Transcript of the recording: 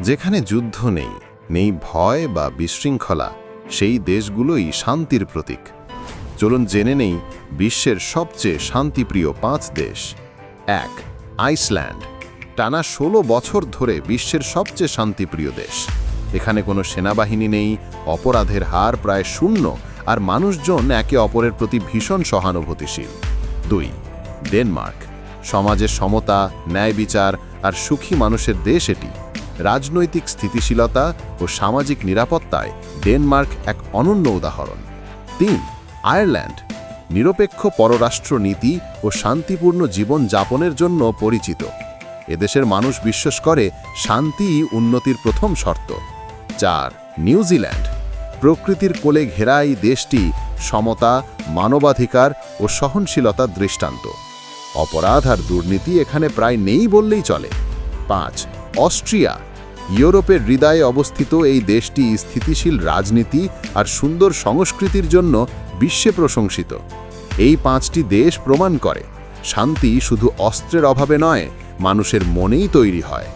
যেখানে যুদ্ধ নেই নেই ভয় বা বিশৃঙ্খলা, সেই দেশগুলোই শান্তির প্রতীক। চলুন জেনে নেই বিশ্বের সবচেয়ে শান্তিপ্রিয় পাঁচ দেশ। এক, আইসল্যান্ড। টানা ষোলো বছর ধরে বিশ্বের সবচেয়ে শান্তিপ্রিয় দেশ। এখানে কোনো সেনাবাহিনী নেই, অপরাধের হার প্রায় শূন্য আর মানুষজন একে অপরের প্রতি ভীষণ সহানুভূতিশীল। দুই, ডেনমার্ক। সমাজের সমতা, ন্যায় বিচার আর সুখী মানুষের দেশ এটি। রাজনৈতিক স্থিতিশীলতা ও সামাজিক নিরাপত্তায় ডেনমার্ক এক অনন্য উদাহরণ। তিন, আয়ারল্যান্ড, নিরপেক্ষ পররাষ্ট্র নীতি ও শান্তিপূর্ণ জীবন যাপনের জন্য পরিচিত। এদেশের মানুষ বিশ্বাস করে শান্তিই উন্নতির প্রথম শর্ত। চার নিউজিল্যান্ড প্রকৃতির কোলে ঘেরা এই দেশটি সমতা, মানবাধিকার ও সহনশীলতার দৃষ্টান্ত। অপরাধ আর দুর্নীতি এখানে প্রায় নেই বললেই চলে। পাঁচ অস্ট্রিয়া। ইউরোপের হৃদয়ে অবস্থিত এই দেশটি স্থিতিশীল রাজনীতি আর সুন্দর সংস্কৃতির জন্য বিশ্বে প্রশংসিত। এই পাঁচটি দেশ প্রমাণ করে, শান্তি শুধু অস্ত্রের অভাবে নয়, মানুষের মনেই তৈরি হয়।